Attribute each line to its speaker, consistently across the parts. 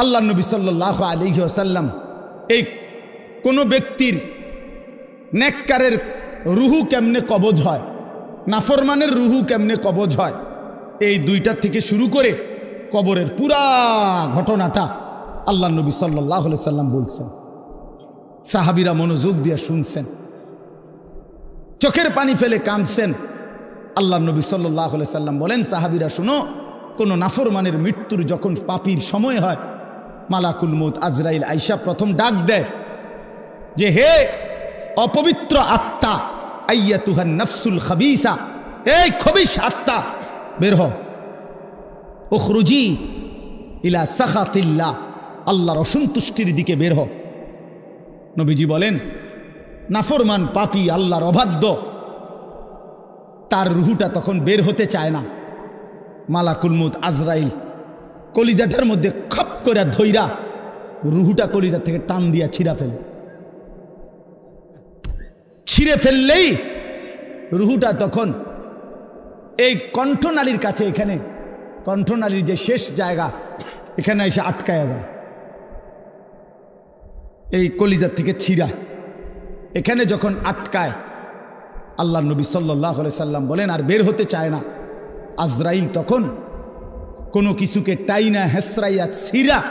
Speaker 1: আল্লাহ নবী সাল্লাহ আলহি আসাল্লাম এই কোনো ব্যক্তির নেককারের রুহু কেমনে কবজ হয়, নাফরমানের রুহু কেমনে কবজ হয়, এই দুইটার থেকে শুরু করে কবরের পুরা ঘটনাটা আল্লাহ নবী সাল্লাহ সাল্লাম বলছেন। সাহাবিরা মনোযোগ দিয়ে শুনছেন। চোখের পানি ফেলে কাঁদছেন। আল্লাহ নবী সাল্লাহ সাল্লাম বলেন, সাহাবিরা, শুনো, কোনো নাফরমানের মৃত্যুর যখন পাপির সময় হয় মালাকুল মুত আজরাইল আইসা প্রথম ডাক দেয় যে হে অপবিত্র আত্মা আইয়া তুহান নফসুল খাবিসা, এই খবিস আত্মা, বের হ। ইলা সাখাতিল্লা আল্লাহর অসন্তুষ্টির দিকে বের হ। নবীজি বলেন, নাফরমান পাপি আল্লাহর অবাধ্য। তার রুহুটা তখন বের হতে চায় না। মালাকুলমুদ আজরাইল কলিজাটার মধ্যে খপ করে ধইরা রুহুটা কলিজা থেকে টান দিয়া ছিঁড়া ফেলে। ছিঁড়ে ফেললেই রুহুটা তখন এই কণ্ঠনালীর কাছে এখানে, কণ্ঠনালীর যে শেষ জায়গা, এখানে এসে আটকায়া যায়। এই কলিজার থেকে ছিঁড়া। এখানে যখন আটকায় আল্লাহ নবী সাল্লাহ সাল্লাম বলেন, আর বের হতে চায় না। আজরাইল তখন কোনো কিছুকে টাইনা হেসরাইয়া ছিঁড়া,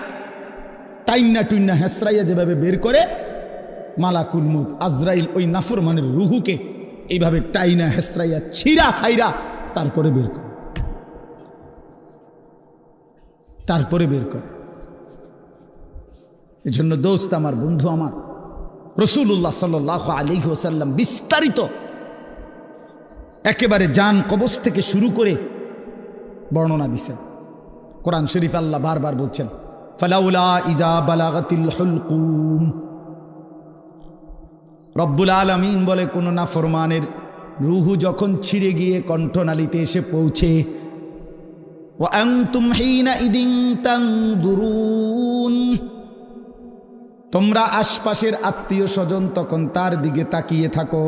Speaker 1: টাইনা টুইনা হেসরাইয়া যেভাবে বের করে, মালাকুল মুদ আজরাইল ওই নাফরমানের রুহুকে এইভাবে টাইনা হেসরাইয়া ছিঁড়া ফাইরা তারপরে বের করে। তারপরে বের করে। এজন্য দোস্ত আমার, বন্ধু আমার রসুল্লাহ সাল্লাহ আলী ওসাল্লাম বিস্তারিত একেবারে যান কবচ থেকে শুরু করে বর্ণনা দিছেন। কোরআন শরীফ আল্লাহ বারবার বলছেন, ফালাউলা ইজা রব্বুল আলমিন বলে, কোনো নাফরমানের রুহু যখন ছিঁড়ে গিয়ে কণ্ঠনালীতে এসে পৌঁছে ইদিং তাং তোমরা আশপাশের আত্মীয় স্বজন তখন তার দিকে তাকিয়ে থাকো।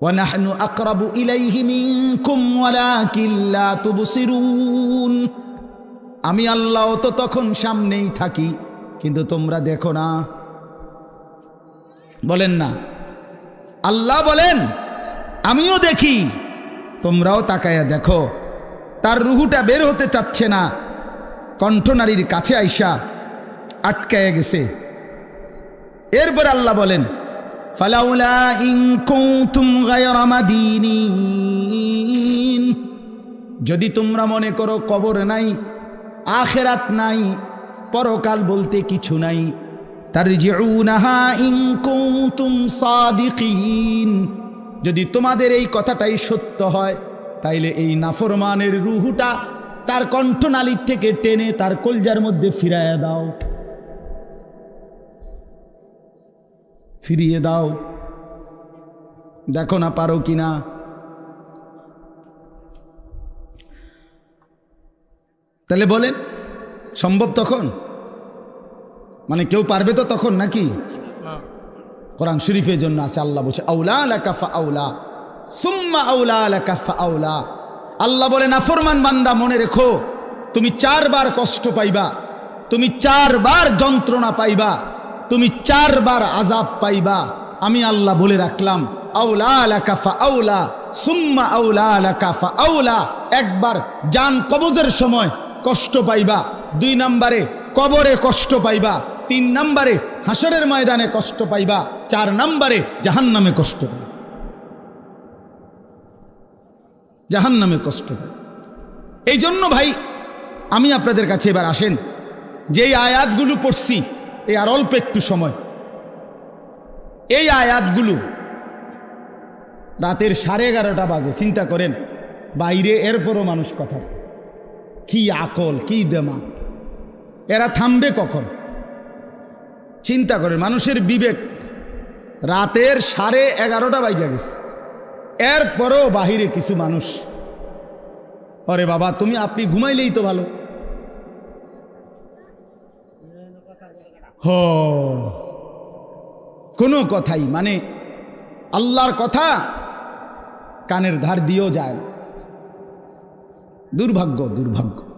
Speaker 1: ونحن أقرب إليه منكم ولكن لا تبصرون আমি আল্লাহ তো তখন সামনেই থাকি কিন্তু তোমরা দেখো না বলেন না আল্লাহ বলেন আমিও দেখি তোমরাও তাকায়া দেখো তার রুহুটা বের হতে চাচ্ছে না কণ্ঠনারীর কাছে আইসা আটকায় গেছে এরপর আল্লাহ বলেন ফালাউলা ইন কুনতুম গায়রা মাদিনিন যদি তোমরা মনে করো কবর নাই, আখেরাত নাই, পরকাল বলতে কিছু নাই কুনতুম সাদিকিন। যদি তোমাদের এই কথাটাই সত্য হয়, তাইলে এই নাফরমানের রুহুটা তার কণ্ঠনালীর থেকে টেনে তার কলজার মধ্যে ফিরাইয়া দাও। ফিরিয়ে দাও। দেখো না পারো কি না। তাহলে বলেন সম্ভব তখন? মানে কেউ পারবে তো তখন নাকি? কোরআন শরীফের জন্য আছে আল্লাহ বলছে আউলা লাকাফা আউলা সুম্মা আউলা লাকাফা আউলা। আল্লাহ বলে নাফরমান বান্দা মনে রেখো তুমি চারবার কষ্ট পাইবা তুমি চারবার যন্ত্রণা পাইবা। তুমি চারবার আজাব পাইবা। আমি আল্লাহ বলে রাখলাম, আউলা লাকাফা আউলা, সুম্মা আউলা আউলা। একবার জান কবজের সময় কষ্ট পাইবা, দুই নম্বরে কবরে কষ্ট পাইবা, তিন নম্বরে হাসরের ময়দানে কষ্ট পাইবা, চার নম্বরে জাহান নামে কষ্ট পাইবা। জাহান নামে কষ্ট পাই এই জন্য ভাই, আমি আপনাদের কাছে এবার আসেন, যেই আয়াতগুলো পড়ছি এই আর অল্প একটু সময়। এই আয়াতগুলো রাতের সাড়ে এগারোটা বাজে, চিন্তা করেন, বাইরে এরপরও মানুষ কথা কি আকল, কি দেমা। এরা থামবে কখন? চিন্তা করেন, মানুষের বিবেক রাতের সাড়ে এগারোটা বাইজা গেছে। এরপরও বাহিরে কিছু মানুষ, অরে বাবা, তুমি, আপনি ঘুমাইলেই তো ভালো হ কোনো কথাই মানে আল্লাহর কথা কানের ধার দিয়েও যায় না। দুর্ভাগ্য দুর্ভাগ্য।